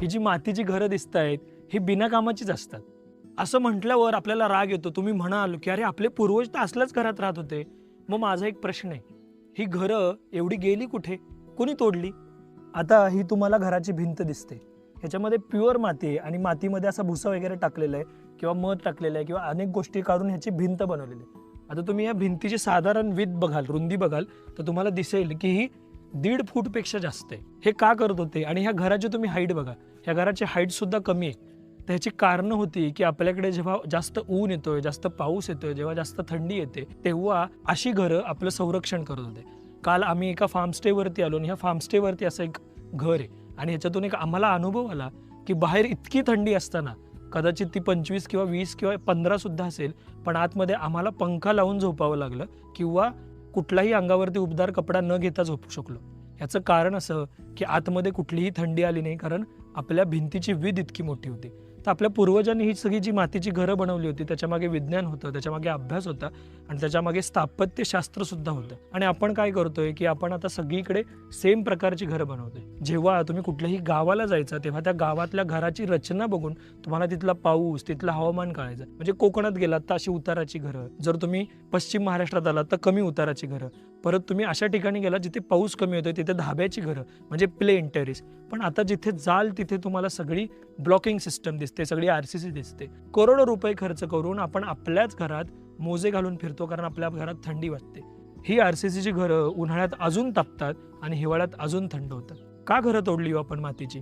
ही जी मातीची घरं दिसत आहेत ही बिनाकामाचीच असतात. असं म्हटल्यावर आपल्याला राग येतो. तुम्ही म्हणाल की अरे आपले पूर्वज तर असल्याच घरात राहत होते. मग माझा एक प्रश्न आहे. ही घरं एवढी गेली कुठे? कोणी तोडली? आता ही तुम्हाला घराची भिंत दिसते. ह्याच्यामध्ये प्युअर माती आहे आणि मातीमध्ये असा भुसा वगैरे टाकलेला आहे किंवा मध टाकलेलं आहे किंवा अनेक गोष्टी काढून ह्याची भिंत बनवलेली आहे. आता तुम्ही या भिंतीची साधारण विध बघाल रुंदी बघाल तर तुम्हाला दिसेल की ही दीड फूटपेक्षा जास्त आहे. हे का करत होते? आणि ह्या घराची तुम्ही हाईट बघा ह्या घराची हाईटसुद्धा कमी आहे. तर ह्याची कारणं होती की आपल्याकडे जेव्हा जास्त ऊन येतोय जास्त पाऊस येतोय जेव्हा जास्त थंडी येते तेव्हा अशी घरं आपलं संरक्षण करत होते. काल आम्ही एका फार्मस्टेवरती आलो आणि ह्या फार्मस्टेवरती असं एक घर आहे. आणि ह्याच्यातून एक आम्हाला अनुभव आला की बाहेर इतकी थंडी असताना कदाचित ती पंचवीस किंवा वीस किंवा पंधरा सुद्धा असेल पण आतमध्ये आम्हाला पंखा लावून झोपावं लागलं किंवा कुठलाही अंगावरती उबदार कपडा न घेता झोपू शकलो. याचं कारण असं की आतमध्ये कुठलीही थंडी आली नाही कारण आपल्या भिंतीची विध इतकी मोठी होती. तर आपल्या पूर्वजांनी ही सगळी जी मातीची घरं बनवली होती त्याच्यामागे विज्ञान होतं त्याच्यामागे अभ्यास होता आणि त्याच्यामागे स्थापत्यशास्त्रसुद्धा होतं. आणि आपण काय करतोय की आपण आता सगळीकडे सेम प्रकारची घरं बनवतोय. जेव्हा तुम्ही कुठल्याही गावाला जायचं तेव्हा त्या गावातल्या घराची रचना बघून तुम्हाला तिथला पाऊस तिथलं हवामान कळायचं. म्हणजे कोकणात गेलात तर अशी उताराची घरं. जर तुम्ही पश्चिम महाराष्ट्रात आलात तर कमी उताराची घरं. परत तुम्ही अशा ठिकाणी गेला जिथे पाऊस कमी होतोय तिथे धाब्याची घरं म्हणजे प्लेन टेरिस पण आता जिथे जाल तिथे तुम्हाला सगळी ब्लॉकिंग सिस्टम दिसते. सगळी आर सी सी दिसते. करोडो रुपये खर्च करून आपण आपल्याच घरात मोजे घालून फिरतो कारण आपल्या घरात थंडी वाजते. ही आर सी सीची घरं उन्हाळ्यात अजून तापतात आणि हिवाळ्यात अजून थंड होतात का घरं तोडली हो आपण मातीची?